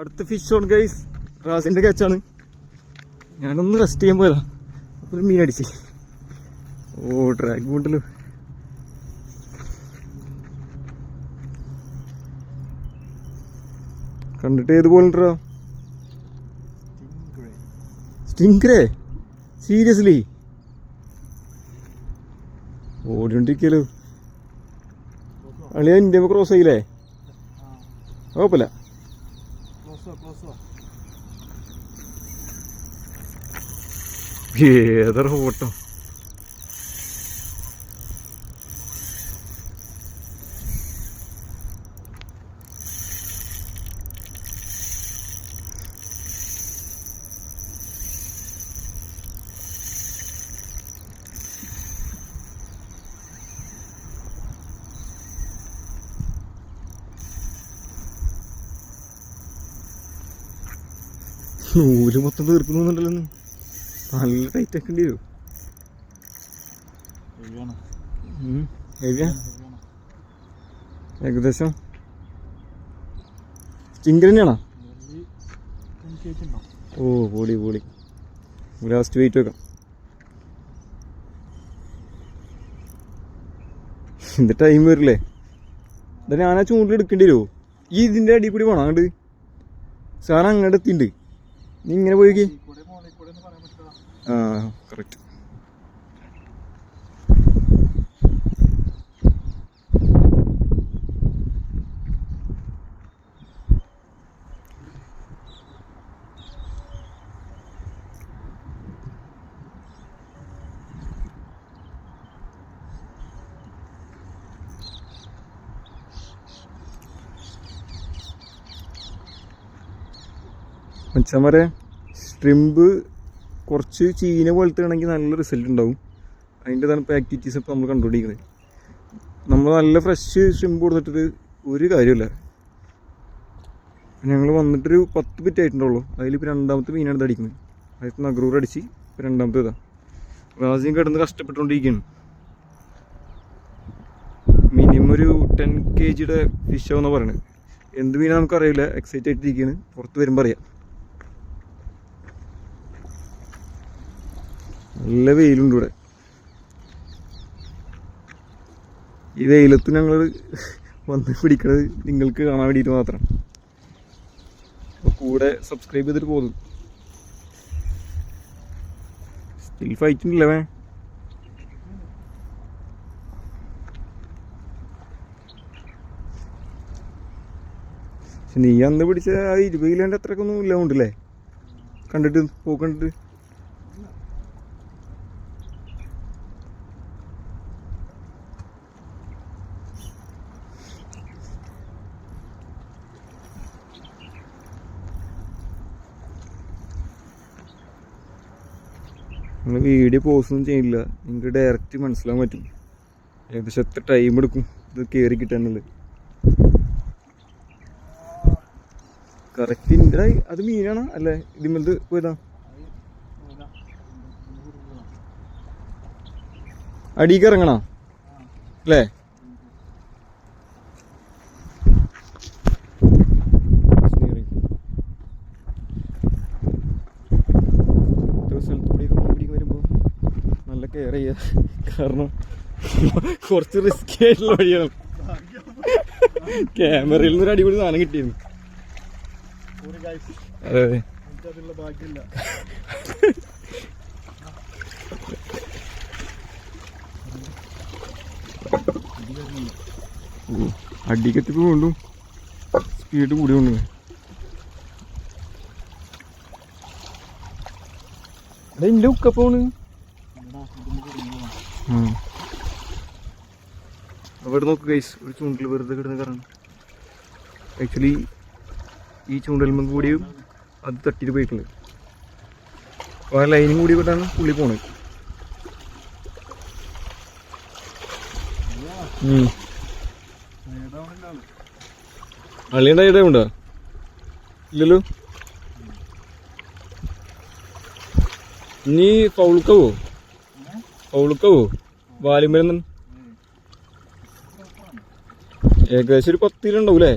അടുത്ത fish on guys റാസിന്റെ കച്ചാണ് ഞാനൊന്ന് റെസ്റ്റ് ചെയ്യാൻ പോയതാ. അപ്പൊ ഒരു മീൻ അടിച്ച്. ഓ ഡ്രാഗ് ബോട്ടിൽ കണ്ടിട്ട് ഏത് പോലുണ്ടോ സ്റ്റിങ്കറേ സീരിയസ്ലി ഓടിക്കൊണ്ടിരിക്കലോ അളിയ ഇന്ത്യ ക്രോസ് ആയില്ലേ? കുഴപ്പമില്ല. ഏതൊരു ഫോട്ടോ നൂൽ മൊത്തം തീർക്കുന്നുണ്ടല്ലോ. നല്ല ടൈറ്റ് ആക്കേണ്ടി വരും? ഏകദേശം. ചിങ്കൽ തന്നെയാണോ? ഓ പൊളി പൊളി. ലാസ്റ്റ് വെയിറ്റ് വെക്കാം. എന്ത് ടൈം വരില്ലേ? ഇതാ ഞാൻ ആ ചൂണ്ടിൽ എടുക്കേണ്ടി വരുമോ ഈ ഇതിന്റെ അടിയിൽ കൂടി അങ്ങോട്ട് സാധനം അങ്ങോട്ട് എത്തിണ്ട് നീ ഇങ്ങനെ പോയി ആ കറക്റ്റ് മച്ചന്മാരെ സ്ട്രിമ്പ് കുറച്ച് ചീന പോലത്തെ ആണെങ്കിൽ നല്ല റിസൾട്ട് ഉണ്ടാവും. അതിന്റെ ഇപ്പോൾ ആക്ടിവിറ്റീസ് ഇപ്പോൾ നമ്മൾ കണ്ടുപിടിക്കുന്നത് നമ്മൾ നല്ല ഫ്രഷ് സ്ട്രിമ്പ് കൊടുത്തിട്ട് ഒരു കാര്യമില്ല ഞങ്ങൾ വന്നിട്ടൊരു പത്ത് ബിറ്റ് ആയിട്ടുണ്ടാവുള്ളൂ. അതിലിപ്പോൾ രണ്ടാമത്തെ മീനാണ് അടിക്കുന്നത്. ആദ്യത്തെ നഗ്രൂർ അടിച്ച് ഇപ്പോൾ രണ്ടാമത്തെ ഇതാ. റാസിയും കിടന്ന് കഷ്ടപ്പെട്ടുകൊണ്ടിരിക്കുകയാണ്. മിനിമം ഒരു ടെൻ കെ ജിയുടെ ഫിഷ് ആവുന്ന പറയുന്നത് എന്ത് മീനാണ് നമുക്കറിയില്ല. എക്സൈറ്റ് ആയിട്ടിരിക്കുകയാണ്. പുറത്ത് വരുമ്പോൾ അറിയാം. നല്ല വെയിലുണ്ട് ഇവിടെ. ഈ വെയിലത്ത് ഞങ്ങൾ വന്ന് പിടിക്കുന്നത് നിങ്ങൾക്ക് കാണാൻ വേണ്ടിയിട്ട് മാത്രം. അപ്പൊ കൂടെ സബ്സ്ക്രൈബ് ചെയ്തിട്ട് പോകും സ്റ്റിൽ ഫൈറ്റിംഗ് വേ നീ അന്ന് പിടിച്ച ആ ഇരുപത് കിലോന്റെ അത്രയൊക്കെ ഒന്നും ഇല്ല ഉണ്ടല്ലേ? കണ്ടിട്ട് പോ കണ്ടിട്ട്. നമ്മൾ വീഡിയോ പോസ്റ്റ് ഒന്നും ചെയ്യില്ല. നിങ്ങൾക്ക് ഡയറക്റ്റ് മനസ്സിലാൻ പറ്റും. ഏകദേശം എത്ര ടൈം എടുക്കും ഇത് കയറി കിട്ടാനുള്ളത്. കറക്റ്റ് ഇന്റെ അത് മീനാണ് അല്ലേ? ഇതിമ്മത് പോയതാ. അടിക്ക് ഇറങ്ങണോ? അല്ലേ ഓരോ സ്ഥലത്ത് കൂടിയൊക്കെ മീൻ പിടിക്കാൻ വരുമ്പോൾ നല്ല കെയർ ചെയ്യുക കാരണം കുറച്ച് റിസ്ക് ആയിട്ടുള്ള വഴിയാണ്. ക്യാമറയിൽ നിന്ന് ഒരു അടിപൊളി സാധനം കിട്ടിയിരുന്നു. അതെ അതെ. അടിക്കത്തിപ്പോ കൊണ്ടും സ്പീഡ് കൂടി കൊണ്ടു എന്റെ ഉക്കപ്പോണ് അവിടെ നോക്ക് ഗൈസ് ഒരു ചൂണ്ടിൽ വെറുതെ കിടന്ന് കറങ്ങും. ആക്ച്വലി ഈ ചൂണ്ടൽമ കൂടിയും അത് തട്ടിട്ട് പോയിട്ടുണ്ട് അപ്പോൾ ആ ലൈനും കൂടി കൊണ്ടാണ് പുള്ളി പോണത്. അളിയുടെ ഇടയും ഉണ്ടോ ഇല്ലല്ലോ. നീ ഫൗളുക്കവോ ഫൗളുക്കവോ വാലിമരുന്ന് ഏകദേശം ഒരു പത്ത് കിലോ ഉണ്ടാവും അല്ലേ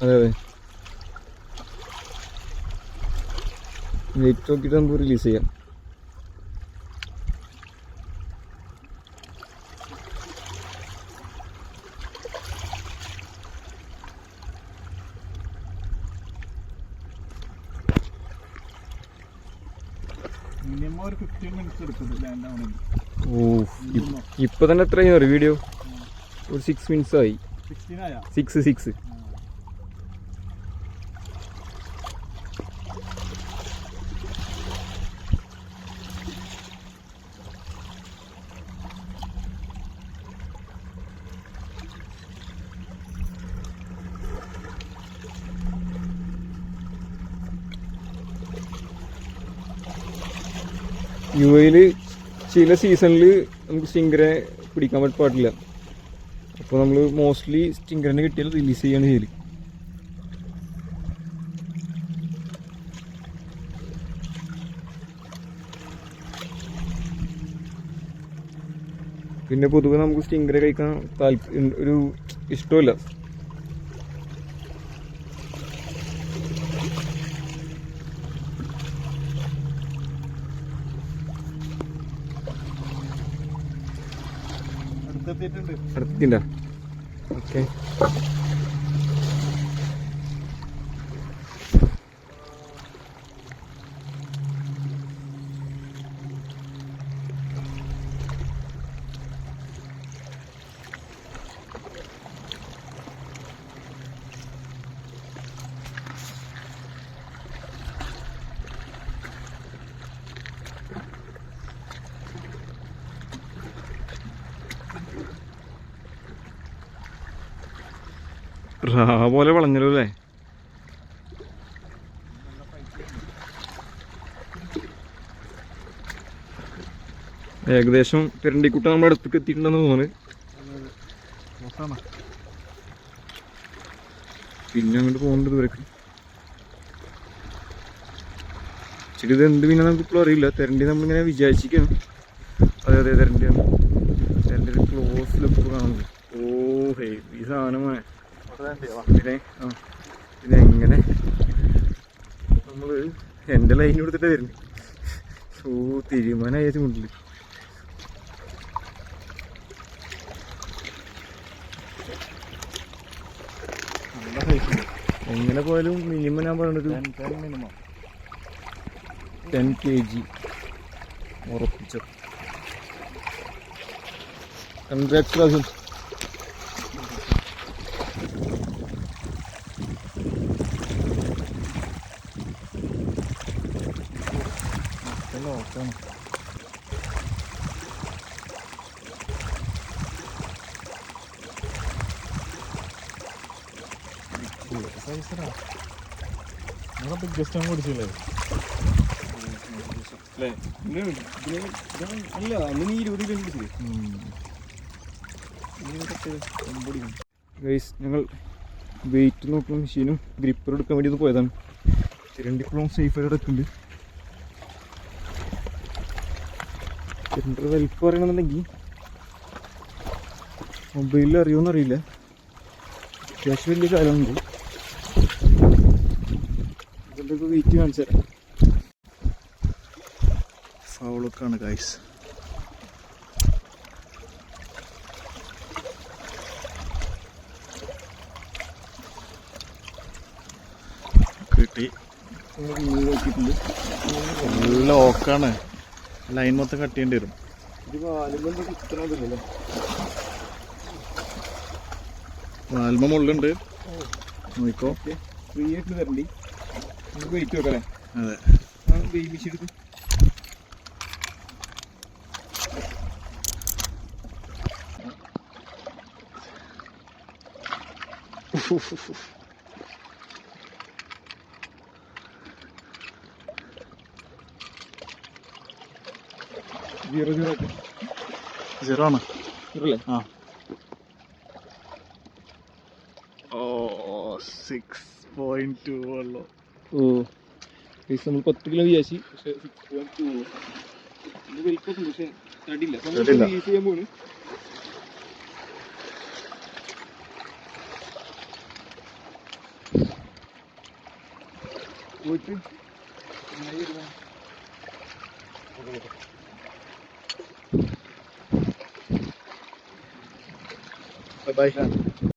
അതെ അതെ. വെയിറ്റ് നോക്കിയിട്ട് നമുക്ക് റിലീസ് ചെയ്യാം മിനിമം ഒരു ഫിഫ്റ്റീൻ മിനിറ്റ്സ് എടുക്കും ലാൻഡ് ആവണമെങ്കിൽ ഓ ഇപ്പൊ തന്നെ എത്രയായി വീഡിയോ ഒരു സിക്സ് മിനിറ്റ്സ് ആയാ. സിക്സ് സിക്സ് യു എയിൽ ചില സീസണിൽ നമുക്ക് സ്റ്റിങ്കറെ പിടിക്കാൻ പാടില്ല. അപ്പോൾ നമ്മൾ മോസ്റ്റ്ലി സ്റ്റിങ്കറിനെ കിട്ടിയാൽ റിലീസ് ചെയ്യാണ് ചെയ്യൽ പിന്നെ പൊതുവെ നമുക്ക് സ്റ്റിങ്കറെ കഴിക്കാൻ താല്പര്യം ഒരു ഇഷ്ടമല്ല. അടുത്തില്ല ഓക്കെ. പോലെ വളഞ്ഞല്ലോ അല്ലേ? ഏകദേശം പെരണ്ടിക്കുട്ട നമ്മുടെ അടുത്തേക്ക് എത്തിയിട്ടുണ്ടെന്ന് തോന്നുന്നു. പിന്നെ അങ്ങോട്ട് പോകുന്നുണ്ട് ദൂരേക്ക് ഇത് എന്ത് പിന്നെ നമുക്ക് ഇപ്പോഴും അറിയില്ല. തെരണ്ടി നമ്മളിങ്ങനെ വിചാരിച്ചിരിക്കണം അതെ അതെ തെരണ്ടിയാണ്. തെരണ്ടി ക്ലോസ് ലുക്ക് കാണുന്നത് ഓ ഹേ ഈ സാധനമാണ് പിന്നെ എങ്ങനെ നമ്മൾ എന്റെ ലൈൻ കൊടുത്തിട്ട് വരുന്നത് ഓ തീരുമാനമായ ചൂണ്ടിൽ. നല്ല എങ്ങനെ പോയാലും മിനിമം ഞാൻ പറയണത് ടെൻ കെ ജി ഉറപ്പിച്ചു. കൺഗ്രാറ്റുലേഷൻ സൈസറാ ബിഗ്ഗസ്റ്റ് ആണ് പിടിച്ചില്ലേ? അല്ലേ? അന്ന് നീ ഇരുപത് കിലോ പിടിച്ചില്ലേ? ഗൈസ് ഞങ്ങൾ വെയിറ്റ് നോക്കുന്ന മെഷീനും ഗ്രിപ്പർ എടുക്കാൻ വേണ്ടി ഒന്ന് പോയതാണ്. തിരണ്ടിക്കുളം സേഫ് ആയിട്ട് എടുക്കുന്നുണ്ട്. തിരണ്ടർ വലിപ്പം പറയണമെന്നുണ്ടെങ്കിൽ മൊബൈലിൽ അറിയുമെന്ന് അറിയില്ല. അത്യാവശ്യം വലിയ കാലമുണ്ട്. ഇതിന്റെയൊക്കെ വെയിറ്റ് കാണിച്ചു തരാം. ഫൗളൊക്കെയാണ് ഗൈസ് കിട്ടി. നോക്കിയിട്ടുണ്ട്. നല്ല ഓക്കാണ് ലൈൻ മൊത്തം കട്ട് ചെയ്യേണ്ടി വരും. വാൽമ മുള്ളുണ്ട് നോക്കോ ഫ്രീ ആയിട്ട് തരണ്ടി നമുക്ക് വെയിറ്റ് വെക്കല്ലേ അതെ. ആ വെയിൽ മെഷീൻ എടുത്ത് സീറോ സീറോ സീറോ ആണ്. അല്ലേ ആ. ഓ സിക്സ് പോയിന്റ് ടു ഉള്ളു. ഓ. പൈസ നമ്മൾ പത്ത് കിലോ വിചാരിച്ചു. പക്ഷെ സിക്സ് പോയിന്റ് ടു പക്ഷേ വലിപ്പം പക്ഷെ തടിയില്ല. യൂസ് ചെയ്യാൻ പോണ്. പോയിട്ട്. speichern